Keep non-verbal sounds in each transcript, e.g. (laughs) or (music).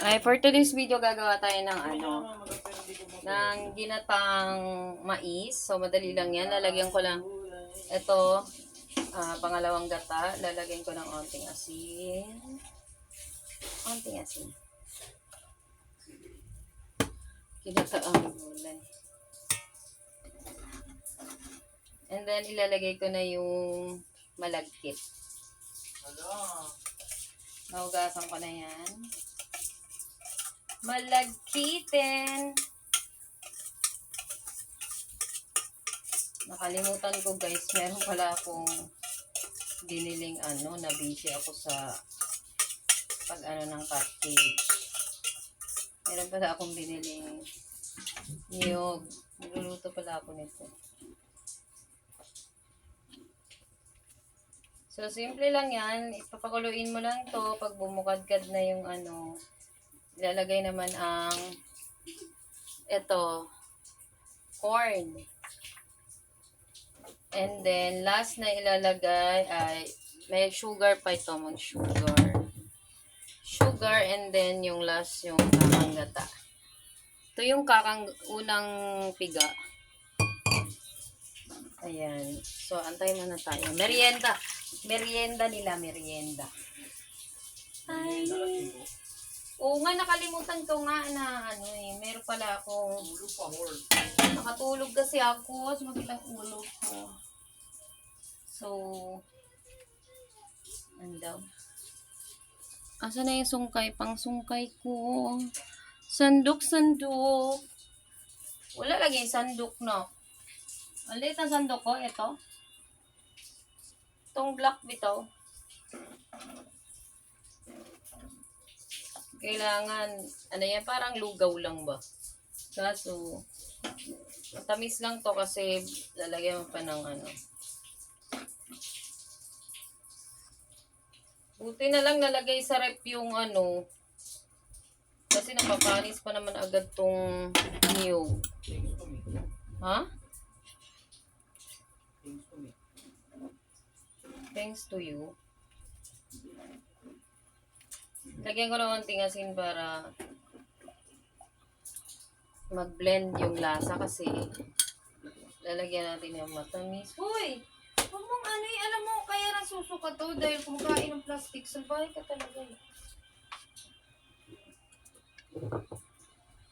Ay, for today's video, gagawa tayo ng ano, ng ginatang mais. So, madali lang yan. Lalagyan ko lang ito, ah, pangalawang gata. Lalagyan ko ng onting asin. Onting asin. Ginataang gulay. And then, ilalagay ko na yung malagkit. Naugasan ko na yan. Malagkitin. Nakalimutan ko guys, meron pala akong biniling ano, na busy ako sa pag ano ng cottage. Meron pala akong biniling niyog. Magluluto pala ako nito. So, simple lang yan. Ipapakuluin mo lang to pag bumukadkad na yung ano. Ilalagay naman ang ito, corn. And then, last na ilalagay ay may sugar pa ito, mag-sugar. Sugar and then yung last yung kakanggata. Ito yung kakang unang piga. Ayan. So, antay muna tayo. Merienda. Merienda nila, merienda. Ay. Oo nga, nakalimutan ko nga na ano eh. Meron pala akong... Nakatulog kasi ako. Mas makita ang ulo ko. So, ano daw? Asa na yung sungkay? Pang sungkay ko. Sandok, sandok. Wala lagi yung sandok, no? Ang sandok ko. Ito. Itong black bitaw. Kailangan, ano yan, parang lugaw lang ba? Kaso, matamis lang to kasi lalagyan mo pa ng ano. Buti na lang nalagay sa rep yung ano. Kasi napapanis pa naman agad tong niyog. Ha? Thanks to you. Lagyan ko ng konting asin para mag-blend yung lasa kasi lalagyan natin yung matamis. Hoy! Huwag mong ano eh, alam mo, kaya nasusuka to dahil kumakain ng plastic. Salbahe ka talaga eh.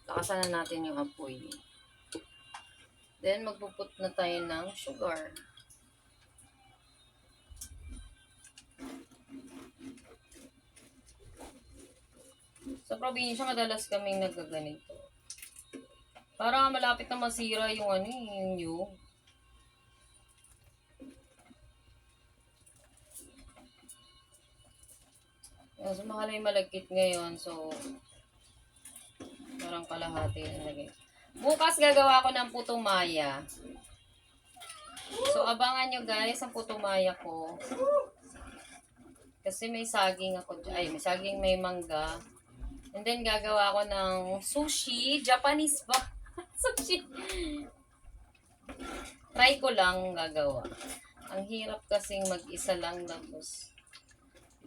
Lakasan na natin yung apoy. Then, magpuput na tayo ng sugar. Sa probinsya, madalas kaming nagaganito. Para malapit na masira yung ano eh, yung yung. So, mahal malagkit ngayon. So, parang kalahati na lagay. Bukas gagawa ko ng putong maya. So, abangan nyo guys ang putong maya ko. Kasi may saging ako. dyan. Ay, may saging, may mangga. And then, gagawa ko ng sushi. Japanese ba? (laughs) sushi. Try ko lang gagawa. Ang hirap kasing mag-isa lang tapos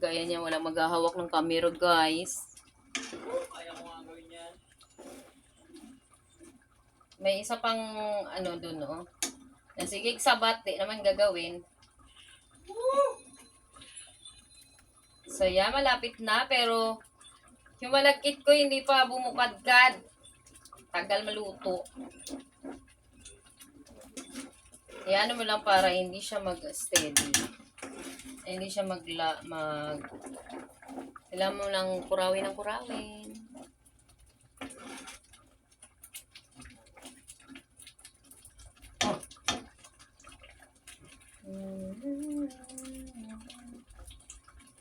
gaya niya wala maghahawak ng camera guys. May isa pang ano dun no. Na sige sabat di naman gagawin. So yeah, malapit na pero yung malagkit ko hindi pa bumukadkad. Tagal maluto. Yan mo lang para hindi siya mag-steady. Hindi siya magla, mag... Kailangan mo lang kurawin ng kurawin.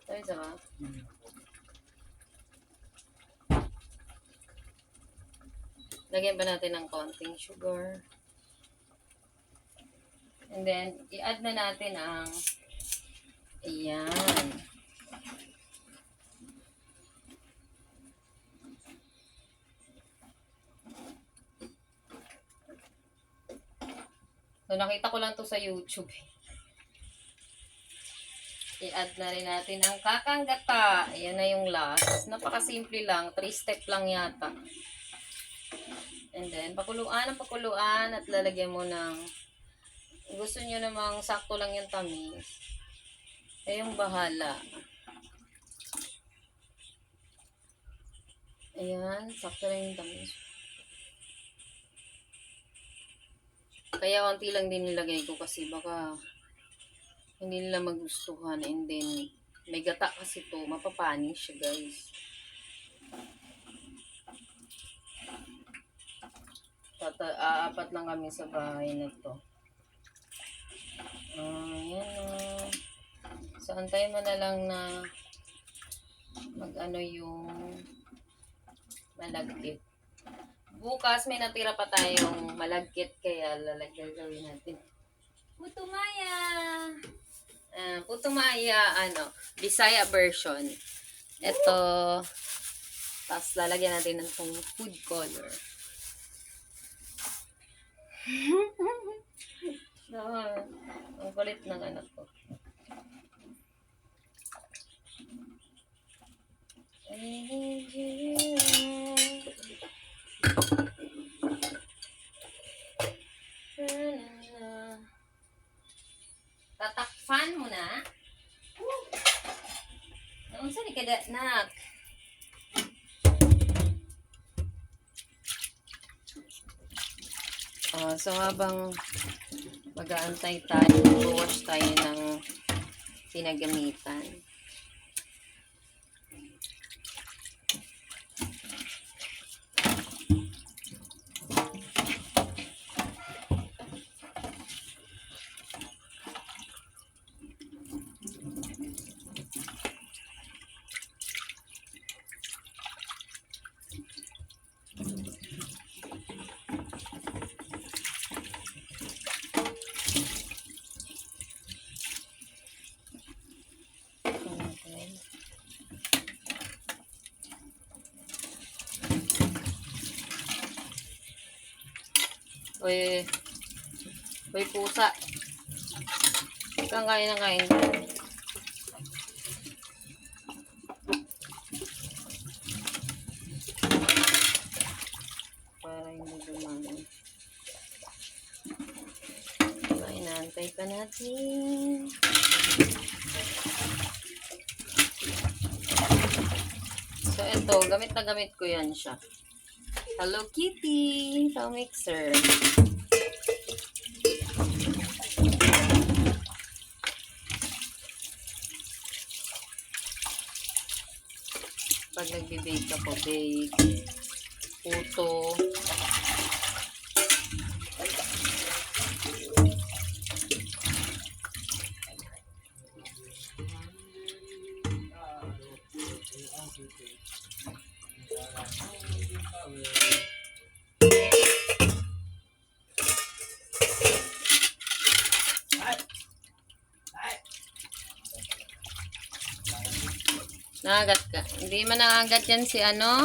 Tayo isa ka? Lagyan pa natin ng konting sugar. And then, i-add na natin ang ayan. So, nakita ko lang to sa YouTube. i-add na rin natin ang kakanggata. Ayan na yung last. Napakasimple lang. Three step lang yata. And then, pakuluan ang pakuluan at lalagyan mo ng gusto nyo namang sakto lang yung tamis. Kayong bahala. Ayan, sakto lang yung tamis. Kaya konti lang din nilagay ko kasi baka hindi nila magustuhan and then may gata kasi to mapapanis siya guys Tata aapat lang kami sa bahay na to ayan uh, so antay mo na lang na mag ano yung malagkit bukas may natira pa tayong malagkit kaya lalagyan gawin natin Putumaya! Uh, Putumaya, ano, Bisaya version. Ito, tapos lalagyan natin ng food color. So, ang kulit ng anak ko. Tatakpan mo na. Naon sa ni kada nak? Ah, so habang mag-aantay tayo, wash tayo ng pinagamitan. Uy, uy pusa. Kang kain na kain. Para hindi dumami. So, inaantay pa natin. So, ito, gamit na gamit ko yan siya. Hello Kitty! Sa mixer. Pag nagbe-bake ako, bake, puto, Nangagat ka. Hindi man nangagat yan si ano?